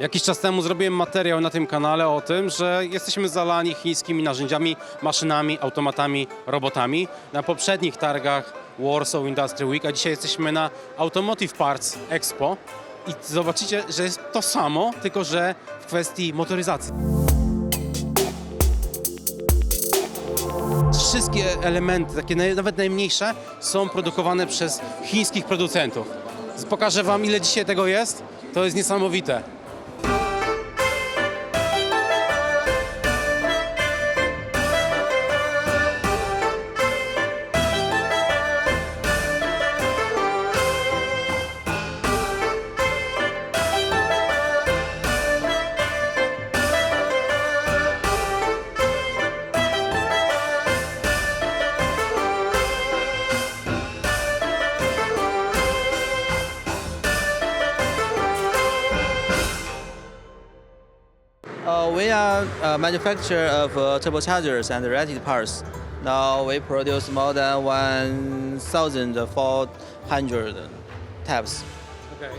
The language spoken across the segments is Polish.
Jakiś czas temu zrobiłem materiał na tym kanale o tym, że jesteśmy zalani chińskimi narzędziami, maszynami, automatami, robotami. Na poprzednich targach Warsaw Industry Week, a dzisiaj jesteśmy na Automotive Parts Expo i zobaczycie, że jest to samo, tylko że w kwestii motoryzacji. Wszystkie elementy, takie nawet najmniejsze, są produkowane przez chińskich producentów. Pokażę Wam, ile dzisiaj tego jest. To jest niesamowite. Uh, we are a manufacturer of uh, turbochargers and related parts. Now we produce more than 1,400 types.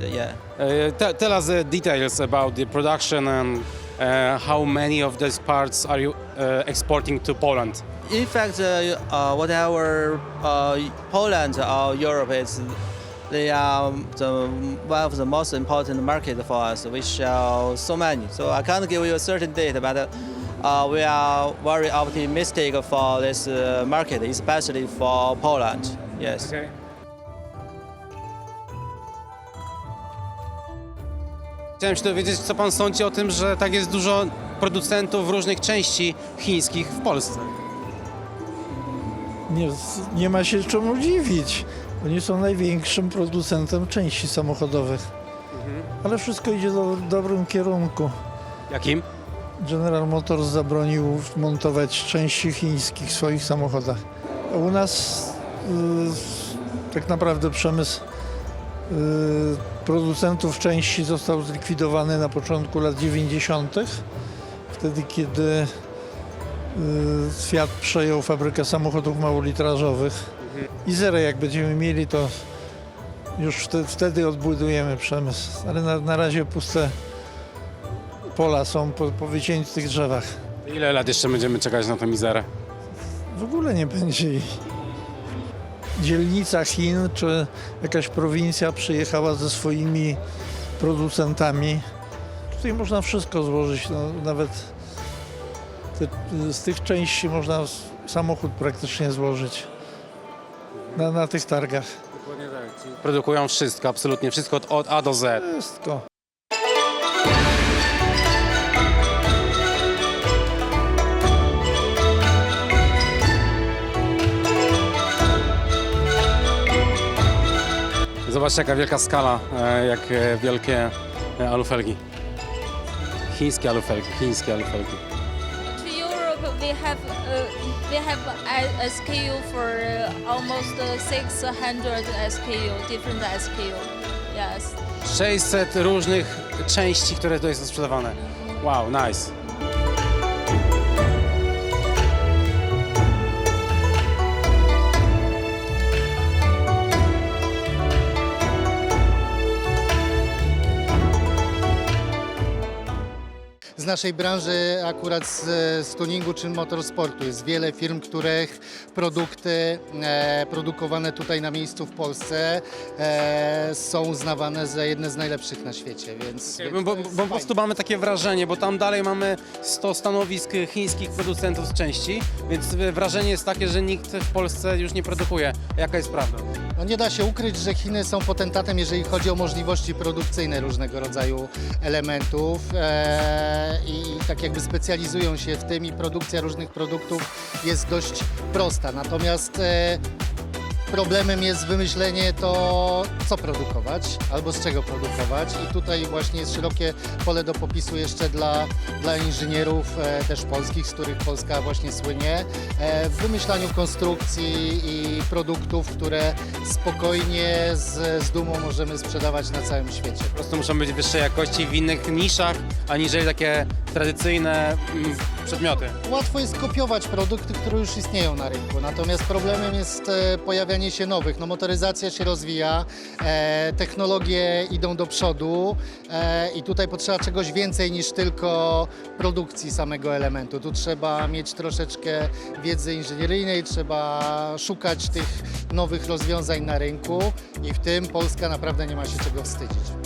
Yeah. Uh, te- tell us the details about the production and uh, how many of these parts are you uh, exporting to Poland? In fact, uh, uh, whatever uh, Poland or Europe is, they are the, one of the most important market for us. We sell so many. So I can't give you a certain date, but uh, we are very optimistic for this uh, market, especially for Poland. Yes. Chciałem się dowiedzieć, co pan sądzi o tym, że tak jest dużo producentów różnych części chińskich w Polsce. Nie, nie ma się czemu dziwić. Oni są największym producentem części samochodowych. Ale wszystko idzie do, w dobrym kierunku. Jakim? General Motors zabronił montować części chińskich w swoich samochodach. A u nas y, tak naprawdę przemysł y, producentów części został zlikwidowany na początku lat 90. Wtedy, kiedy y, Fiat przejął fabrykę samochodów małolitrażowych. I zero jak będziemy mieli, to już wtedy, odbudujemy przemysł. Ale na, na razie puste pola są po, po wyciętych drzewach. Ile lat jeszcze będziemy czekać na tę mizerę? W ogóle nie będzie jej. Dzielnica Chin czy jakaś prowincja przyjechała ze swoimi producentami. Tutaj można wszystko złożyć, no, nawet te, z tych części można samochód praktycznie złożyć na, na tych targach. Dokładnie tak. Produkują wszystko, absolutnie wszystko od, od A do Z. Wszystko. Zobaczcie, jaka wielka skala, e, jak e, wielkie e, alufelgi. Chińskie alufelgi, chińskie alufelgi. We have uh, we have a, a SKU for uh, almost uh, 600 SKU, different SKU. Yes. 600 różnych części, które tutaj są sprzedawane. Wow, nice. Z naszej branży, akurat z, z tuningu czy motorsportu. Jest wiele firm, których produkty e, produkowane tutaj na miejscu w Polsce e, są uznawane za jedne z najlepszych na świecie, więc... Bo, więc bo, jest bo po prostu mamy takie wrażenie, bo tam dalej mamy 100 stanowisk chińskich producentów z części, więc wrażenie jest takie, że nikt w Polsce już nie produkuje. Jaka jest prawda? No nie da się ukryć, że Chiny są potentatem, jeżeli chodzi o możliwości produkcyjne różnego rodzaju elementów e, i tak jakby specjalizują się w tym i produkcja różnych produktów jest dość prosta. Natomiast e, problemem jest wymyślenie to, co produkować albo z czego produkować i tutaj właśnie jest szerokie pole do popisu jeszcze dla, dla inżynierów e, też polskich, z których Polska właśnie słynie, e, w wymyślaniu konstrukcji i produktów, które spokojnie z, z dumą możemy sprzedawać na całym świecie. Po prostu muszą być wyższej jakości w innych niszach, aniżeli takie tradycyjne mm, przedmioty. Łatwo jest kopiować produkty, które już istnieją na rynku, natomiast problemem jest e, pojawianie się nowych. No, motoryzacja się rozwija, e, technologie idą do przodu e, i tutaj potrzeba czegoś więcej niż tylko produkcji samego elementu. Tu trzeba mieć troszeczkę wiedzy inżynieryjnej, trzeba szukać tych nowych rozwiązań na rynku i w tym Polska naprawdę nie ma się czego wstydzić.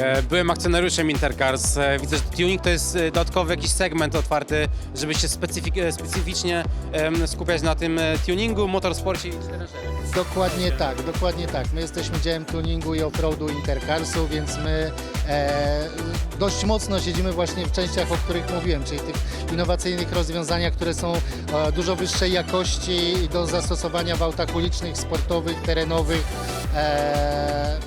E, Byłem akcjonariuszem Intercars. E, Widzę, że tuning to jest e, dodatkowy jakiś segment otwarty, żeby się specyficznie skupiać na tym tuningu, motorsporcie i. Dokładnie tak, dokładnie tak. My jesteśmy działem tuningu i offroadu Intercarsu, więc my e, dość mocno siedzimy właśnie w częściach, o których mówiłem, czyli tych innowacyjnych rozwiązaniach, które są e, dużo wyższej jakości do zastosowania w autach ulicznych, sportowych, terenowych. E,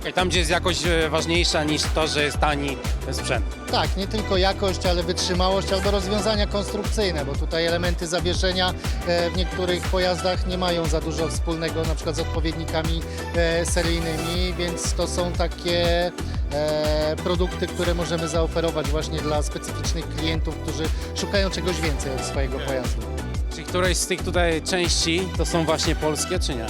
Okej, tam gdzie jest jakość e, ważniejsza niż to, że jest tani sprzęt. tak, nie tylko jakość, ale wytrzymałość albo rozwiązania konstrukcyjne, bo tutaj elementy zawieszenia e, w niektórych pojazdach nie mają za dużo wspólnego na przykład z odpowiednikami e, seryjnymi, więc to są takie e, produkty, które możemy zaoferować właśnie dla specyficznych klientów, którzy szukają czegoś więcej od swojego pojazdu. Czy któreś z tych tutaj części to są właśnie polskie, czy nie?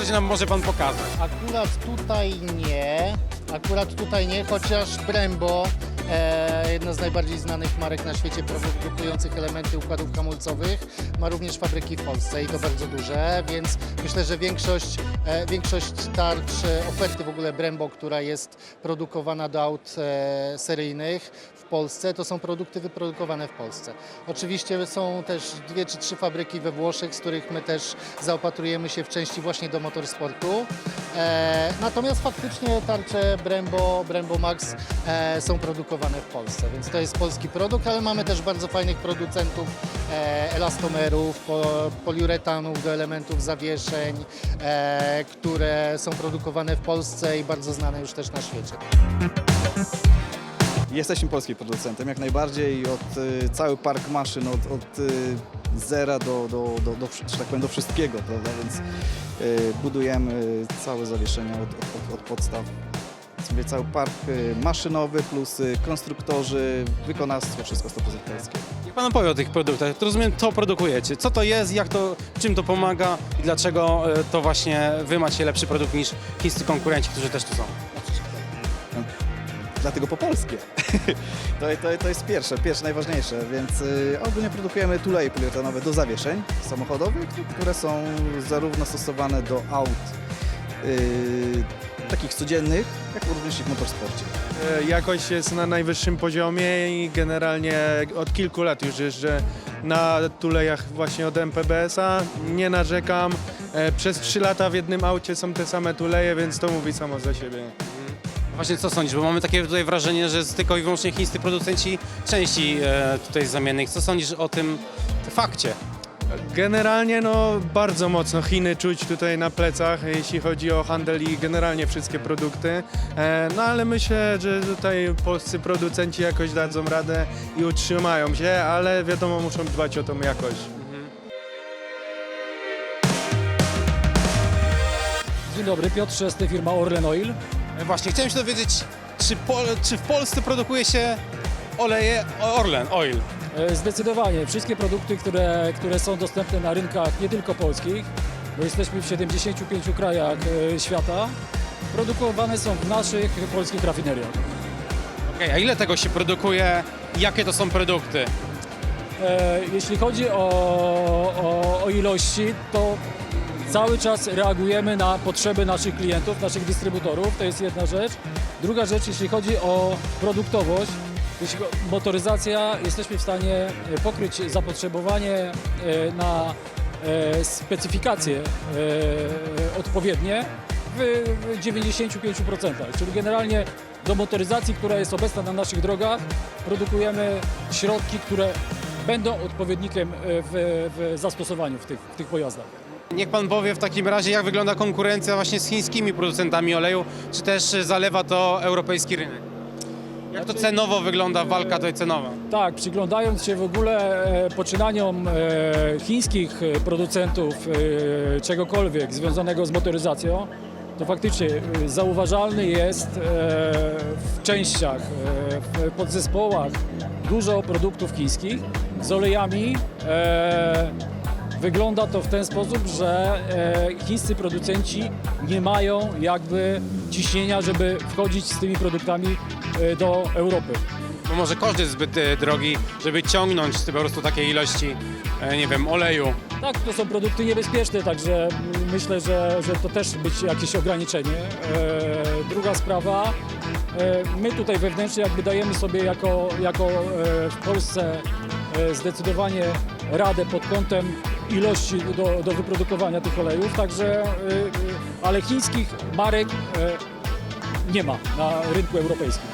Coś, nam może pan pokazać. Akurat tutaj nie, akurat tutaj nie, chociaż Brembo, jedna z najbardziej znanych marek na świecie produkujących elementy układów hamulcowych, ma również fabryki w Polsce i to bardzo duże, więc myślę, że większość, e, większość tarcz, e, oferty w ogóle Brembo, która jest produkowana do aut e, seryjnych w Polsce, to są produkty wyprodukowane w Polsce. Oczywiście są też dwie czy trzy fabryki we Włoszech, z których my też zaopatrujemy się w części właśnie do motorsportu. E, natomiast faktycznie tarcze Brembo, Brembo Max e, są produkowane w Polsce, więc to jest polski produkt, ale mamy też bardzo fajnych producentów e, elastomerów, po, poliuretanów do elementów zawieszeń, e, które są produkowane w Polsce i bardzo znane już też na świecie. Jesteśmy polskim producentem jak najbardziej. Od y, cały park maszyn, od, od y, zera do, do, do, do, tak powiem, do wszystkiego, prawda? Więc y, budujemy całe zawieszenia od, od, od podstaw. Mówię, cały park y, maszynowy plus y, konstruktorzy, wykonawstwo, wszystko 100% polskie. Niech pan opowie o tych produktach. To rozumiem, to produkujecie. Co to jest, jak to, czym to pomaga i dlaczego e, to właśnie wy macie lepszy produkt niż chińscy konkurenci, którzy też tu są? Dlatego po polskie. to, to, to jest pierwsze, pierwsze, najważniejsze. Więc y, ogólnie produkujemy tuleje poliuretanowe do zawieszeń samochodowych, które są zarówno stosowane do aut y, takich codziennych, jak również i w motorsporcie. E, Jakość jest na najwyższym poziomie i generalnie od kilku lat już jeżdżę na tulejach właśnie od MPBS-a. Nie narzekam. E, Przez 3 lata w jednym aucie są te same tuleje, więc to mówi samo za siebie. Właśnie co sądzisz? Bo mamy takie tutaj wrażenie, że jest tylko i wyłącznie chińscy producenci części e, tutaj zamiennych. Co sądzisz o tym fakcie? Generalnie no bardzo mocno Chiny czuć tutaj na plecach, jeśli chodzi o handel i generalnie wszystkie produkty. E, No ale myślę, że tutaj polscy producenci jakoś dadzą radę i utrzymają się, ale wiadomo muszą dbać o tą jakość. Dzień dobry, Piotr Szesty, firma Orlen Oil. E, Właśnie, chciałem się dowiedzieć, czy, Pol, czy w Polsce produkuje się oleje Orlen, oil? E, Zdecydowanie wszystkie produkty, które, które są dostępne na rynkach nie tylko polskich, bo jesteśmy w 75 krajach e, świata, produkowane są w naszych polskich rafineriach. Okej, a ile tego się produkuje? Jakie to są produkty? E, Jeśli chodzi o, o, o ilości, to cały czas reagujemy na potrzeby naszych klientów, naszych dystrybutorów, to jest jedna rzecz. Druga rzecz, jeśli chodzi o produktowość, jeśli motoryzacja, jesteśmy w stanie e, pokryć zapotrzebowanie e, na e, specyfikacje odpowiednie w w 95%, czyli generalnie do motoryzacji, która jest obecna na naszych drogach, produkujemy środki, które będą odpowiednikiem w, w zastosowaniu w tych, w tych pojazdach. Niech pan powie w takim razie, jak wygląda konkurencja właśnie z chińskimi producentami oleju, czy też zalewa to europejski rynek? Jak to cenowo wygląda walka tutaj cenowa? Tak, przyglądając się w ogóle e, poczynaniom e, chińskich e, producentów czegokolwiek związanego z motoryzacją, to faktycznie zauważalny jest w częściach, w podzespołach dużo produktów chińskich z olejami. Wygląda to w ten sposób, że chińscy producenci nie mają jakby ciśnienia, żeby wchodzić z tymi produktami e, do Europy. Bo może koszt jest zbyt e, drogi, żeby ciągnąć po prostu takie ilości, e, nie wiem, oleju. Tak, to są produkty niebezpieczne, także myślę, że, że to też być jakieś ograniczenie. Druga sprawa, my tutaj wewnętrznie jakby dajemy sobie jako, jako w Polsce zdecydowanie radę pod kątem ilości do, do wyprodukowania tych olejów, także, e, e, ale chińskich marek e, nie ma na rynku europejskim.